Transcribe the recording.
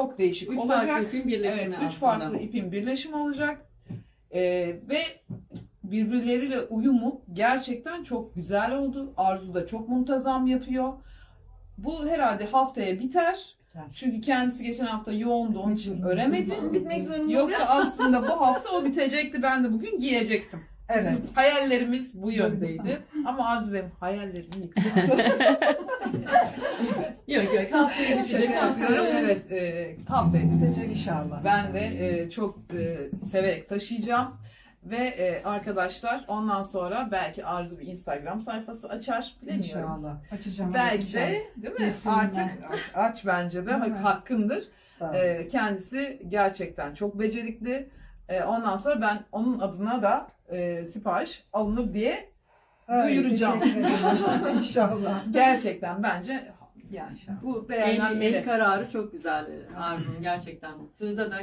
çok değişik Üç olacak. farklı ipin birleşimi Evet, üç aslında. farklı ipin birleşimi olacak. Ee, ve birbirleriyle uyumu gerçekten çok güzel oldu. Arzu da çok muntazam yapıyor. Bu herhalde haftaya biter. Çünkü kendisi geçen hafta yoğundu onun için öremedi. Bitmek zorunda Yoksa aslında bu hafta o bitecekti. Ben de bugün giyecektim. Evet. Hayallerimiz bu yöndeydi. Ama Arzu benim hayallerimi yıktı. Yok yok haftaya bitecek. Şaka yapıyorum. Evet e, haftaya bitecek. İnşallah. Ben de e, çok e, severek taşıyacağım. Ve e, arkadaşlar ondan sonra belki Arzu bir Instagram sayfası açar. Bilemiyorum. İnşallah. Açacağım. Belki açacağım. de değil mi? Kesinlikle. Artık aç, aç bence de hak- hakkındır. E, kendisi gerçekten çok becerikli. E, ondan sonra ben onun adına da e, sipariş alınır diye Ay, duyuracağım. İnşallah. gerçekten bence yani İnşallah. bu El, değerlenmeli. el kararı çok güzel Arzu'nun gerçekten. Tığda da